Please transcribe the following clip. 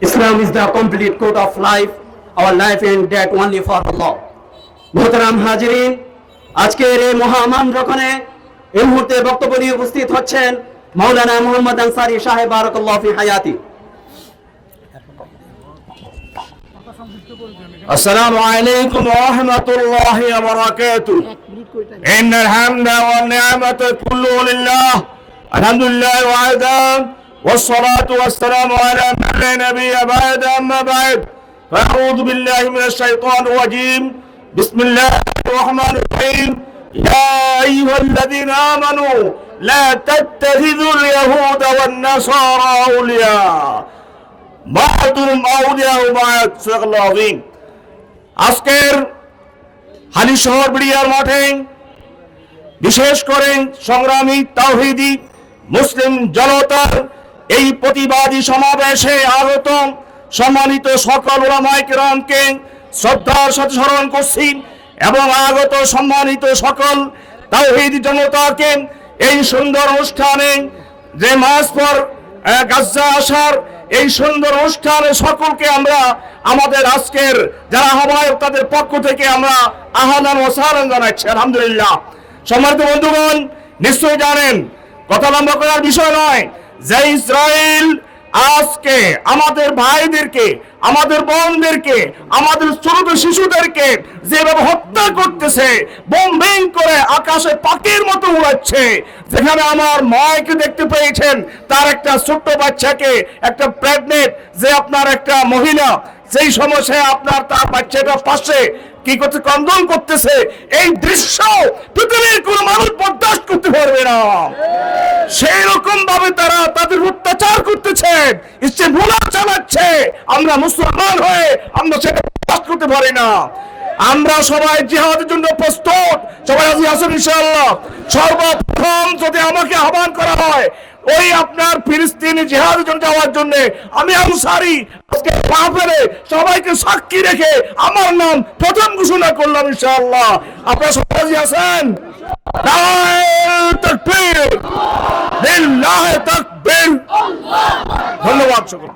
Islam is the complete code of life, our life and death only for Allah. মোহতারাম হাজিরিন আজকের এই মহামান রকনে এই মুহূর্তে বক্তব্য নিয়ে উপস্থিত হচ্ছেন মাওলানা মোহাম্মদ আনসারি সাহেব বারাকাল্লাহ ফি হায়াতি السلام عليكم ورحمة الله وبركاته إن الحمد والنعمة كله لله الحمد لله وحده والصلاة والسلام على من لا نبي بعد أما بعد فأعوذ بالله من الشيطان الرجيم بسم الله الرحمن الرحيم يا أيها الذين آمنوا لا تتخذوا اليهود والنصارى أولياء بعضهم أولياء بعض صدق الله العظيم আজকের হালি শহর বিড়িয়ার মাঠে বিশেষ করে সংগ্রামী তাওহিদি মুসলিম জনতার এই প্রতিবাদী সমাবেশে আগত সম্মানিত সকল ওলামায়ে কেরামকে শ্রদ্ধার সাথে স্মরণ করছি এবং আগত সম্মানিত সকল তাওহিদি জনতাকে এই সুন্দর অনুষ্ঠানে যে মাস পর গাজ্জা আসার এই সুন্দর অনুষ্ঠানে সকলকে আমরা আমাদের আজকের যারা আহ্বায়ক তাদের পক্ষ থেকে আমরা আহ্বান ও সাহায্য জানাচ্ছি। আলহামদুলিল্লাহ। সম্মানিত বন্ধুগণ, নিশ্চয়ই জানেন, কথা লম্বা করার বিষয় নয় যে ইসরায়েল আজকে আমাদের ভাইদেরকে, আমাদের বোনদেরকে, আমাদের ছোট শিশুদেরকে যেভাবে হত্যা করতেছে বোম্বিং করে আকাশে পাখির মতো উড়াচ্ছে, যেখানে আমার মায়কে দেখতে পেয়েছেন, তার একটা ছোট্ট বাচ্চাকে, একটা প্রেগনেন্ট যে আপনার একটা মহিলা সেই সময় সে আপনার তার বাচ্চাটা পাশে কি করতে কন্দন করতেছে, এই দৃশ্য পৃথিবীর কোন মানুষ বরদাস্ত করতে পারবে না। সেই রকম ভাবে তারা অত্যাচার করতেছে ইচ্ছে ভুলা চালাচ্ছে। আমরা মুসলমান হয়ে আমরা সেটা করতে পারি না। আমরা সবাই জিহাদের জন্য প্রস্তুত। সবাই রাজি আছেন ইনশাআল্লাহ? সর্বপ্রথম যদি আমাকে আহ্বান করা হয়, ওই আপনার ফিলিস্তিনি জিহাদের জন্য যাওয়ার জন্য আমি আনসারি, আজকে পা ফেলে সবাইকে সাক্ষী রেখে আমার নাম প্রথম ঘোষণা করলাম ইনশাআল্লাহ। আপনারা সবাই রাজি আছেন? তাকবীর। লিল্লাহি তাকবীর। ধন্যবাদ সকল।